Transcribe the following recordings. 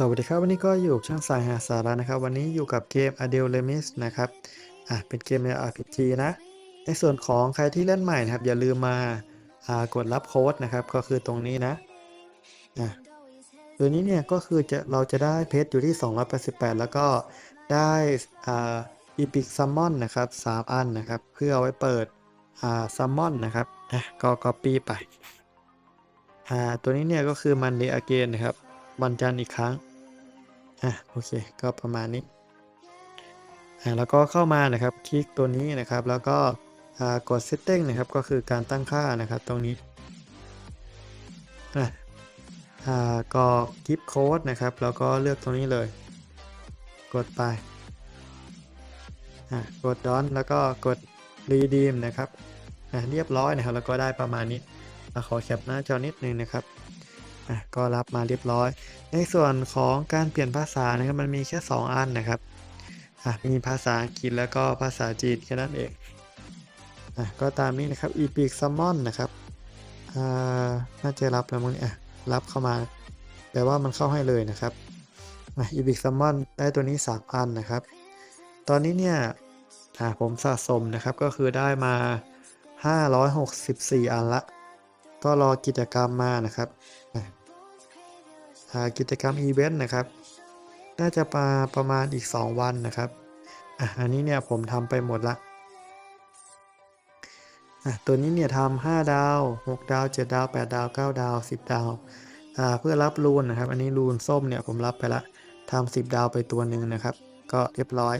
สวัสดีครับ วันนี้ก็อยู่ช่างสายหาสาระนะครับ วันนี้อยู่กับเกม a d e l r e m i s นะครับอะเป็นเกมใน RPG นะ ในส่วนของใครที่เล่นใหม่นะครับ อย่าลืมมาอ่ากดรับโค้ดนะครับ ก็คือตรงนี้นะอะตัวนี้เนี่ยก็คือจะเราจะได้เพชรอยู่ที่ 288 แล้วก็ได้อ่า Epic Summon นะครับ3อันนะครับ เพื่อเอาไว้เปิดอ่า Summon นะครับอะก็ Copy ไปอ่าตัวนี้เนี่ยก็คือมันเด Again นะครับวันจันทร์อีกครั้ง อะโอเคก็ประมาณนี้อ่าแล้วก็เข้ามานะครับคลิกตัวนี้นะครับ แล้วก็กด setting นะครับก็คือการตั้งค่านะครับตรงนี้อ่อากรอกกิฟต์โค้ดนะครับ แล้วก็เลือกตรงนี้เลย กดไปอะกดดอนแล้วก็กด redeem นะครับอะเรียบร้อยนะครับแล้วก็ได้ประมาณนี้ขอแคปหน้าจอนิดนึงนะครับ อะก็รับมาเรียบร้อย ในส่วนของการเปลี่ยนภาษานะครับมันมีแค่ 2 อันนะครับมีภาษาอังกฤษแล้วก็ภาษาจีนแค่นั้นเองอก็ตามนี้นะครับ Epic Summon นะครับน่าจะรับแล้วมั้งเนี่ยรับเข้ามาแปลว่ามันเข้าให้เลยนะครับอะ Epic Summon ได้ตัวนี้3อันนะครับ ตอนนี้เนี่ยผมสะสมนะครับก็คือได้มา 564 อันละ ก็รอกิจกรรมมานะครับ กิจกรรมอีเวนต์นะครับ น่าจะมาประมาณอีก 2 วันนะครับอะอันนี้เนี่ยผมทำไปหมดละอะตัวนี้เนี่ยทำ5ดาว 6 ดาว 7 ดาว 8 ดาว 9 ดาว 10 ดาวอ่าเพื่อรับรูนนะครับ อันนี้รูนส้มเนี่ยผมรับไปละทำ10 ดาวไปตัวหนึ่งนะครับ ก็เรียบร้อย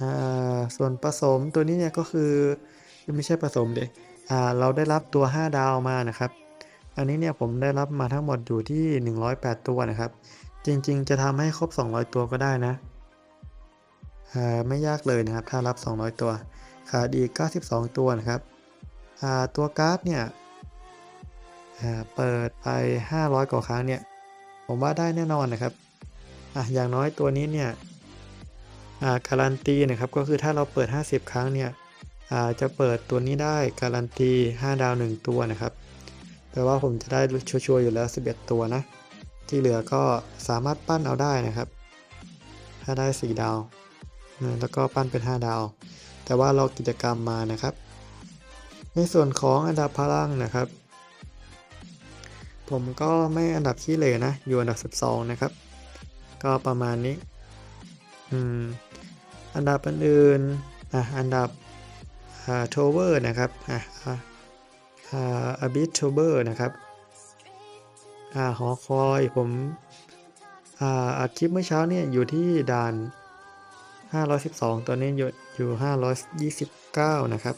อ่าส่วนผสมตัวนี้เนี่ยก็คือไม่ใช่ผสมเด็อ่าเราได้รับตัว 5 ดาวมานะครับ อันนี้เนี่ยผมได้รับมาทั้งหมดอยู่ที่ 108 ตัวนะครับ จริงๆ จะทำให้ครบ 200 ตัวก็ได้นะอ่าไม่ยากเลยนะครับ ถ้ารับ 200 ตัว ขาดอีก 92 ตัวนะครับอ่าตัวการ์ดเนี่ยอ่าเปิดไป 500 กว่าครั้งเนี่ย ผมว่าได้แน่นอนนะครับอะอย่างน้อยตัวนี้เนี่ยอ่าการันตีนะครับ ก็คือถ้าเราเปิด 50 ครั้งเนี่ยอ่าจะเปิดตัวนี้ได้การันตี 5 ดาว 1 ตัวนะครับ แปลว่าผมจะได้ชัวร์อยู่แล้ว 11 ตัวนะ ที่เหลือก็สามารถปั้นเอาได้นะครับ ถ้าได้ 4 ดาวแล้วก็ปั้นเป็น 5 ดาว แต่ว่าเรากิจกรรมมานะครับ ในส่วนของอันดับพลังนะครับ ผมก็ไม่อันดับขี้เหร่นะ อยู่อันดับ 12 นะครับ ก็ประมาณนี้ อืม อันดับอื่นๆอะอันดับอ่าโทเวอร์นะครับอะ อะอ่าบิทโชเบอร์นะครับอ่าหอคอยผมอ่าอัดคลิปเมื่อเช้าเนี่ยอยู่ที่ด่าน 512ตัวนี้อยู่อยู่ 529 นะครับ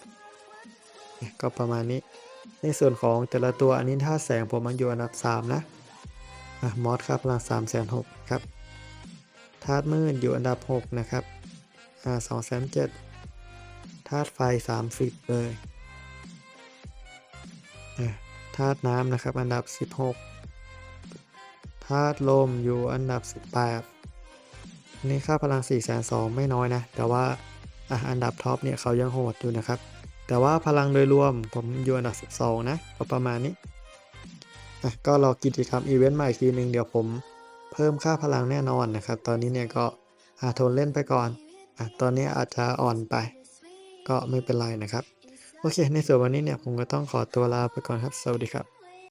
เนี่ยก็ประมาณนี้ ในส่วนของแต่ละตัวอันนี้ท่าแสงผมมันอยู่อันดับ 3 นะอะมอสครับพลัง3 6 0 0 0ครับธาตุมืดอยู่อันดับ 6 นะครับอ่า2 7 0 0ธาตุไฟ 30 เลย ธาตุน้ำนะครับอันดับ 16ธาตุลมอยู่อันดับ 18อันนี้ค่าพลัง4 2 0 0ไม่น้อยนะ แต่ว่าอะอันดับท็อปเนี่ยเขายังโหดอยู่นะครับ แต่ว่าพลังโดยรวมผมอยู่อันดับ 12 นะก็ประมาณนี้อะก็รอกิจกรรมอีเวนต์ใหม่อีกทีหนึ่งเดี๋ยวผมเพิ่มค่าพลังแน่นอนนะครับ ตอนนี้เนี่ยก็อาทนเล่นไปก่อนอะตอนนี้อาจจะอ่อนไป ก็ไม่เป็นไรนะครับ โอเค ในส่วนวันนี้เนี่ยผมก็ต้องขอตัวลาไปก่อนครับ สวัสดีครับ